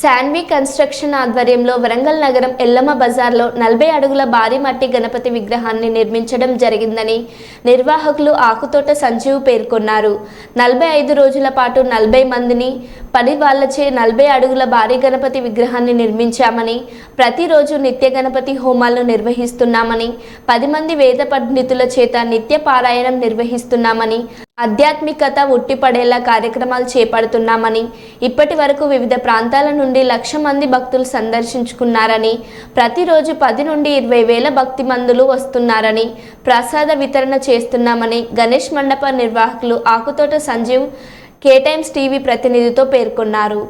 Shanvi construction ఆధ్వర్యంలో వరంగల్ నగరం ఎల్లమ్మ బజార్లో నలభై అడుగుల భారీ మట్టి గణపతి విగ్రహాన్ని నిర్మించడం జరిగిందని నిర్వాహకులు ఆకుతోట సంజీవ్ పేర్కొన్నారు. నలభై ఐదు రోజుల పాటు నలభై మందిని పని వాళ్ళచే నలభై అడుగుల భారీ గణపతి విగ్రహాన్ని నిర్మించామని ప్రతిరోజు నిత్య గణపతి హోమాలను నిర్వహిస్తున్నామని పది మంది వేద పండితుల చేత నిత్య పారాయణం నిర్వహిస్తున్నామని ఆధ్యాత్మికత ఉట్టిపడేలా కార్యక్రమాలు చేపడుతున్నామని ఇప్పటి వరకు వివిధ ప్రాంతాల నుండి లక్ష మంది భక్తులు సందర్శించుకున్నారని ప్రతిరోజు పది నుండి ఇరవై వేల భక్తి మందులు వస్తున్నారని ప్రసాద వితరణ చేస్తున్నామని గణేష్ మండప నిర్వాహకులు Akuthota Sanjeev K Times TV ప్రతినిధితో పేర్కొన్నారు.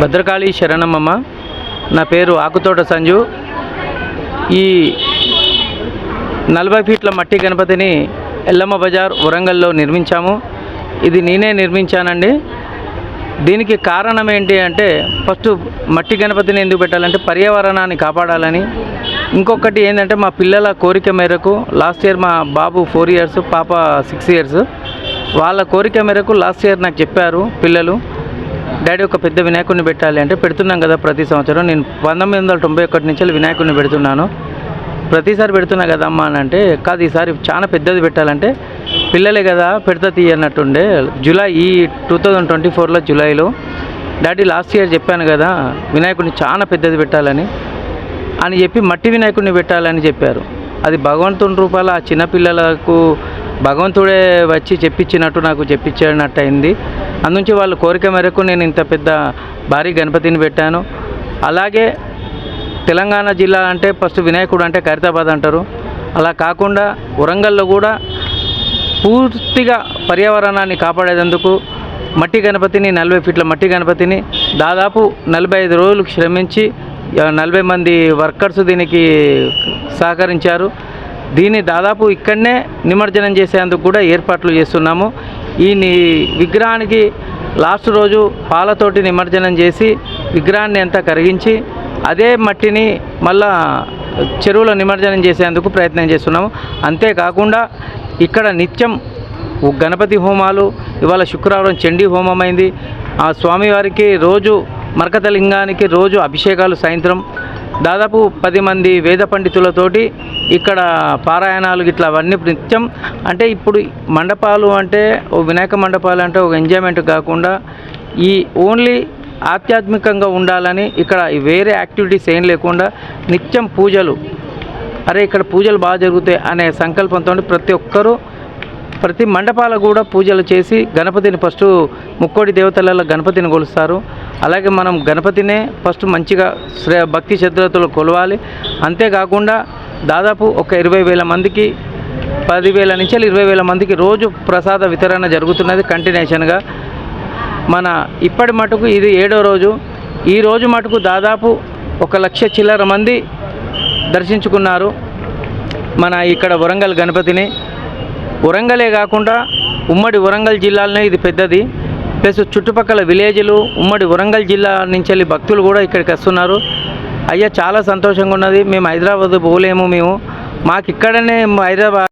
భద్రకాళి శరణమ్మమ్మ. నా పేరు ఆకుతోట సంజు. ఈ నలభై ఫీట్ల మట్టి గణపతిని ఎల్లమ్మ బజార్ వరంగల్లో నిర్మించాము. ఇది నేనే నిర్మించానండి. దీనికి కారణం ఏంటి అంటే ఫస్ట్ మట్టి గణపతిని ఎందుకు పెట్టాలంటే పర్యావరణాన్ని కాపాడాలని. ఇంకొకటి ఏంటంటే మా పిల్లల కోరిక మేరకు లాస్ట్ ఇయర్ మా బాబు ఫోర్ ఇయర్స్ పాప సిక్స్ ఇయర్స్. వాళ్ళ కోరిక మేరకు లాస్ట్ ఇయర్ నాకు చెప్పారు పిల్లలు డాడీ ఒక పెద్ద వినాయకుడిని పెట్టాలి అంటే పెడుతున్నాం కదా ప్రతి సంవత్సరం. నేను పంతొమ్మిది వందల తొంభై ఒకటి నుంచి వినాయకుడిని పెడుతున్నాను. ప్రతిసారి పెడుతున్నా కదమ్మా అని అంటే కాదు ఈసారి చాలా పెద్దది పెట్టాలంటే పిల్లలే కదా పెడతా తీయ అన్నట్టుండే. జూలై ఈ టూ థౌజండ్ ట్వంటీ ఫోర్లో జూలైలో డాడీ లాస్ట్ ఇయర్ చెప్పాను కదా వినాయకుడిని చాలా పెద్దది పెట్టాలని అని చెప్పి మట్టి వినాయకుడిని పెట్టాలని చెప్పారు. అది భగవంతుని రూపాల ఆ చిన్నపిల్లలకు భగవంతుడే వచ్చి చెప్పించినట్టు నాకు చెప్పించినట్టు అయింది అందుంచి వాళ్ళ కోరిక మేరకు నేను ఇంత పెద్ద భారీ గణపతిని పెట్టాను. అలాగే తెలంగాణ జిల్లా అంటే ఫస్ట్ వినాయకుడు అంటే ఖైరతాబాద్ అంటారు. అలా కాకుండా వరంగల్లో కూడా పూర్తిగా పర్యావరణాన్ని కాపాడేందుకు మట్టి గణపతిని నలభై ఫీట్ల మట్టి గణపతిని దాదాపు నలభై ఐదు రోజులు శ్రమించి నలభై మంది వర్కర్స్ దీనికి సహకరించారు. దీన్ని దాదాపు ఇక్కడనే నిమజ్జనం చేసేందుకు కూడా ఏర్పాట్లు చేస్తున్నాము. ఈ విగ్రహానికి లాస్ట్ రోజు పాలతోటి నిమజ్జనం చేసి విగ్రహాన్ని అంతా కరిగించి అదే మట్టిని మళ్ళా చెరువులో నిమజ్జనం చేసేందుకు ప్రయత్నం చేస్తున్నాము. అంతేకాకుండా ఇక్కడ నిత్యం గణపతి హోమాలు ఇవాళ శుక్రవారం చండీ హోమం అయింది ఆ స్వామివారికి రోజు మరకతలింగానికి రోజు అభిషేకాలు సాయంత్రం. దాదాపు పది మంది వేద పండితులతోటి ఇక్కడ పారాయణాలు ఇట్లా అవన్నీ నిత్యం. అంటే ఇప్పుడు మండపాలు అంటే ఓ వినాయక మండపాలు అంటే ఒక ఎంజాయ్మెంట్ కాకుండా ఈ ఓన్లీ ఆధ్యాత్మికంగా ఉండాలని ఇక్కడ వేరే యాక్టివిటీస్ ఏం లేకుండా నిత్యం పూజలు. అరే ఇక్కడ పూజలు బాగా జరుగుతాయి అనే సంకల్పంతో ప్రతి ఒక్కరూ ప్రతి మండపాల కూడా పూజలు చేసి గణపతిని ఫస్ట్ ముక్కోడి దేవతలలో గణపతిని కొలుస్తారు. అలాగే మనం గణపతినే ఫస్ట్ మంచిగా శ్రే భక్తి శ్రద్ధలతో కొలవాలి. అంతేకాకుండా దాదాపు ఒక ఇరవై వేల మందికి పదివేల నుంచి ఇరవై వేల మందికి రోజు ప్రసాద వితరణ జరుగుతున్నది కంటిన్యూషన్గా. మన ఇప్పటి మటుకు ఇది ఏడో రోజు. ఈ రోజు మటుకు దాదాపు ఒక లక్ష చిల్లర మంది దర్శించుకున్నారు. మన ఇక్కడ వరంగల్ గణపతిని. వరంగలే కాకుండా ఉమ్మడి వరంగల్ జిల్లాలోనే ఇది పెద్దది. ప్లస్ చుట్టుపక్కల విలేజ్లు ఉమ్మడి వరంగల్ జిల్లా నుంచి వెళ్ళి భక్తులు కూడా ఇక్కడికి వస్తున్నారు. అయ్యా చాలా సంతోషంగా ఉన్నది. మేము హైదరాబాద్ పోలేము మేము. మాకు ఇక్కడనే హైదరాబాద్